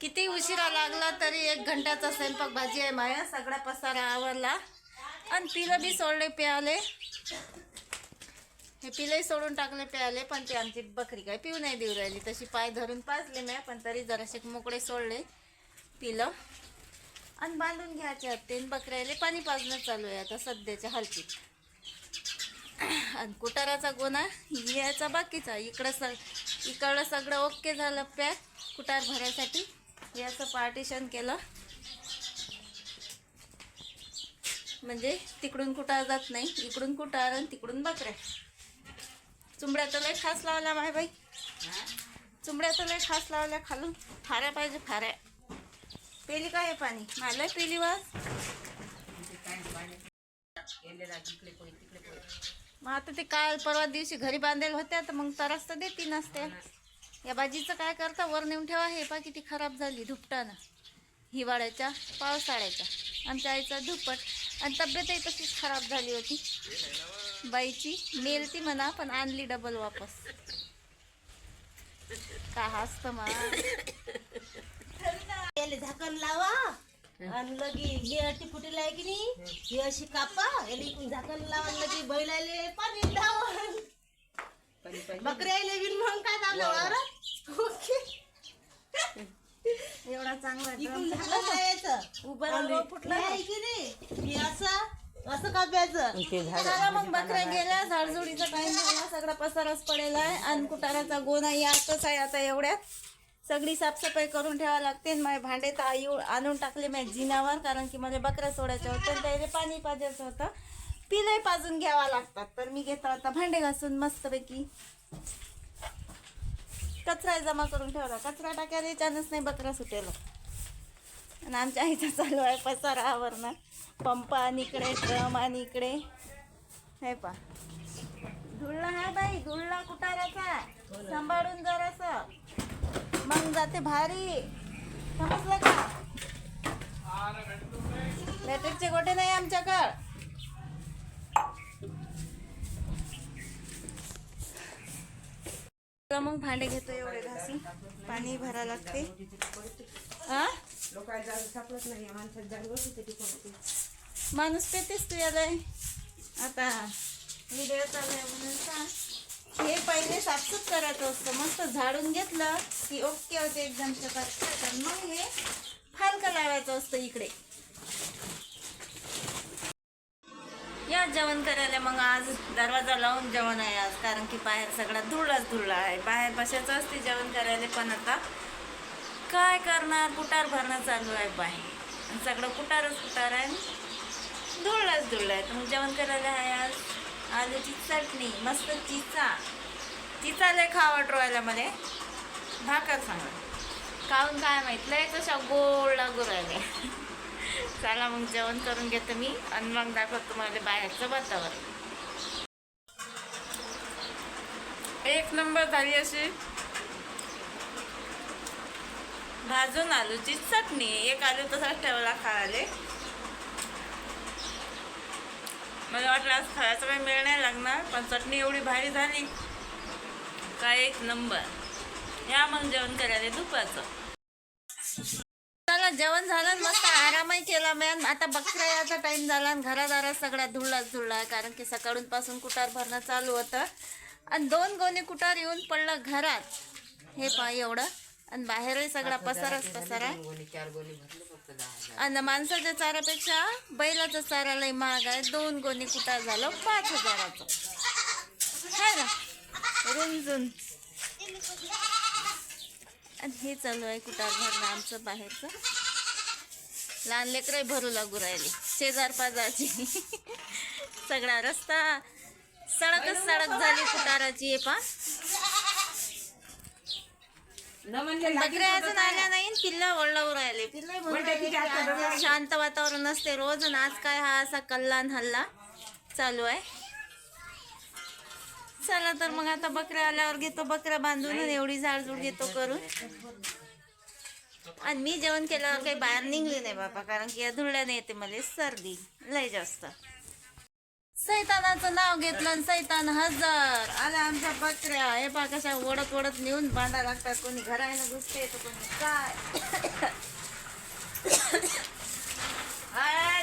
किती उशिरा लागला तरी एक घंट्याचा स्वयंपाक भाजी आहे माया. सगळा पसारा आवरला. आणि पिलं बी सोडले प्याले. हे पिलंही सोडून टाकले प्याले पण ती आमची बकरी काय पिऊ नाही देऊ राहिली. तशी पाय धरून पाजले म्या पण तरी जराशे मोकळे सोडले पिलं आणि बांधून घ्यायचे ते बकऱ्याले. पाणी पाजणं चालू आहे आता सध्याच्या हलकीत. आणि कुटाराचा गोणा यायचा बाकीचा. इकडं स इकडं सगळं ओके झालं पॅक कुटार भरायसाठी. याचं पार्टिशन केलं. म्हणजे तिकडून कुटार जात नाही इकडून कुटार आणि तिकडून बकऱ्या. चुंबड्या तर लय खास लावल्या माय बाई. चुंबड्या तर लय खास लावल्या खालून. फाऱ्या पाहिजे फाऱ्या. पेली काय पाणी? मला पेली वाज. मग आता ते काल परवा दिवशी घरी बांधेल होत्या तर मग तरच तर देती नसत्या या भाजीचं काय करता? वर नेऊन ठेवा. हे पा किती खराब झाली धुपटानं. हिवाळ्याच्या पावसाळ्याच्या. आमच्या आईचा धुपट आणि तब्येतही तशीच खराब झाली होती. बाईची मेलती म्हणा पण आणली डबल वापस. का हसत मा याले झाकण लावा. आणि लगी हे अटी फुटेला आहे की नाही? ही अशी कापा. झाकण लावा लगी बैलाले पाणी धावा बिन मग काय वावरात ओके. एवढा चांगला इकडून उभं फुटलं हे आहे की नाही? हे असं असं कापायचं. चला मग बकऱ्या गेल्या. झाडझुडीचा टाइम झाला सगळा पसाराच पडेला आहे. आणि कुटाराचा गोणा यातच आहे आता एवढ्यात. सगळी साफसफाई करून ठेवावं लागते. आणि माझे भांडे तर आई आणून टाकले मी जिनावर कारण की मला बकऱ्या सोडायच्या होत्या त्याला पाणी पाजायचं होतं. पिलंही पाजून घ्यावा लागतात. तर मी घेतो आता भांडे घासून मस्तपैकी. कचरा जमा करून ठेवला. कचरा टाकायला चान्स नाही बकरा सुटेल. आणि आमच्या आईचा चालू आहे पसारा आवरणं पंप आणि इकडे ड्रम आणि इकडे. हे पा. धुळला आहे बाई धुळला कुटाराचा. सांभाळून जरासं. मग जाते भारी. समजलं का? लॅट्रिकचे गोटे नाही आमच्याकडं. चला मग भांडे घेतो एवढे घासून पाणी भरा लागते. माणूस पेतेच तू यालाय आता व्हिडिओ चालू आहे म्हणून सांग. हे पहिले साफसूफ करायचं असतं. मस्त झाडून घेतलं की ओके होते एकदम चपात. तर मग हे फालकं लावायचं असतं इकडे. करायला मग आज दरवाजा लावून जेवण आहे आज कारण की बाहेर सगळा धुळलाच धुळला आहे. बाहेर बसायचं असते जेवण करायला पण आता काय करणार? कुटार भरणं चालू आहे बाहेर आणि सगळं कुटारच कुटार आहे. धुळलाच धुळला आहे. तर मग जेवण करायला आहे आज. आलूची चटणी मस्त चिचा. चिचा लय खावट रोयला मला. भाकर सांगा. खाऊन काय माहीत? लय कशा गोड लागू राहिले. चला मग जेवण करून घेतो मी आणि मग दाखवतो तुम्हाला बाहेरचं वातावरण. एक नंबर झाली अशी. भाजून आलूची चटणी. एक आलू तसाच ठेवला खायला. मला वाटलं आज खायचा काही मिळ नाही लागणार पण चटणी एवढी भारी झाली. का एक नंबर. या मग जेवण करायला दुपारचं. जेवण झालं आणि मस्त आरामही केला मॅन आता बकऱ्या याचा टाइम झाला आणि घरादारात सगळ्या धुळलाच धुळला कारण की सकाळून पासून कुटार भरणं चालू होतं. आणि दोन गोणी कुटार येऊन पडलं घरात. हे पहा एवढं. आणि बाहेरही सगळा पसाराच पसारा. आणि माणसाच्या चारापेक्षा बैलाचा चारा लय महाग आहे. दोन गोणी कुटार झालं पाच हजाराचं. है ना? रुंजून. आणि हे चालू आहे कुटार भरणं आमचं बाहेरचं. लहान लेकरही भरू लागू राहिले. शेजार पाजारची. सगळा रस्ता सडकच सडक झाली कुटाराची हे पा बकऱ्या अजून आल्या नाही पिल्ला ओळलावून राहिले. आज शांत वातावरण असते रोज आणि आज काय हा असा कल्लान हल्ला चालू आहे. चला तर मग आता बकऱ्या आल्यावर घेतो बकऱ्या बांधून एवढी झाडझूड घेतो करून. आणि मी जेवण केल्यावर काही बाहेर निघली नाही बाबा कारण की या धुळ्याने येते मला सर्दी लय जास्त. सैतानाचं नाव घेतलं आणि सैतान हजर. आला आमच्या बकऱ्या. हे पा कशा ओढत ओढत नेऊन बांधा लागतात. कोणी घरायला घुसते येतो कोणी काय?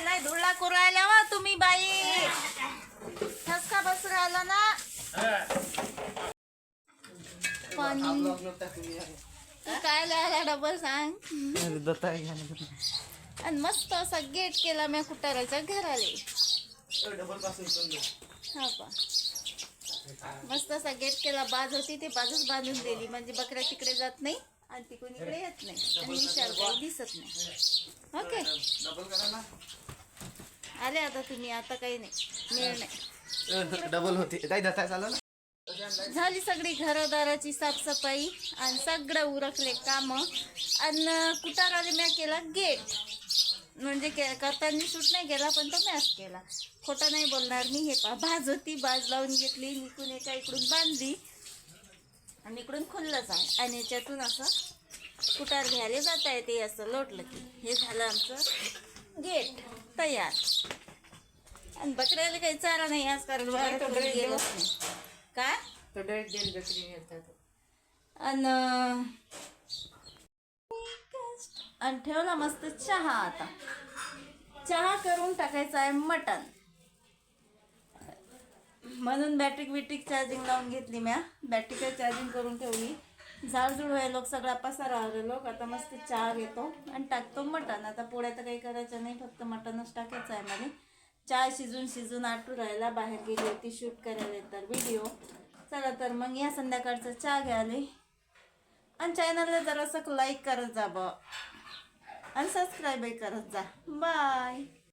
नाही धुळा कुरायला वा हो तुम्ही बाई. ठसका बसरा आला ना. तू काय लिहायला डबल सांग? आणि मस्त असा गेट केला मी कुटाराच्या घराले. हा पा. मस्त असा गेट केला बाज होती ते बाजूच बांधून दिली. म्हणजे बकऱ्या तिकडे जात नाही आणि तिकडून इकडे येत नाही. आणि विशाल काही दिसत नाही. ओके. आले आता तुम्ही आता काही नाही. मिळ नाही डबल होते. काही दत्ता चालू ना? झाली सगळी घरदाराची साफसफाई आणि सगळं उरकले काम. आणि कुटाराले म्या केला गेट म्हणजे के करताना सूट नाही केला पण तो मॅच केला. खोटं नाही बोलणार मी हे पा भाज होती बाज लावून घेतली इकडून एका इकडून बांधली. आणि इकडून खुल्लंच आहे आणि याच्यातून असं कुटार घ्यायला जाता येते असं लोटलं की. हे झालं आमचं गेट तयार. आणि बकऱ्याला काही चारा नाही आज कारण बाहेर कोणी गेलंच नाही. काय? आणि आणि ठेवला मस्त चहा आता. चहा करून टाकायचा आहे मटण. म्हणून बॅटरी बिट्रिक चार्जिंग लावून घेतली म्या. बॅटरी काय चार्जिंग करून ठेवली. झाडझुड व्हायला लोक सगळा पसारा आले. लोक आता मस्त चहा घेतो आणि टाकतो मटण. आता पोळ्या तर काही करायचं नाही. फक्त मटणच टाकायचं आहे मला चहा शिजून शिजून आटू राहिला बाहेर गेली होती शूट करायला तर व्हिडिओ चला तर मग या संध्याकाळचा चहा घ्यायला. आणि चॅनलला जरासं लाईक करत जा बा. आणि सबस्क्राईबही करत जा. बाय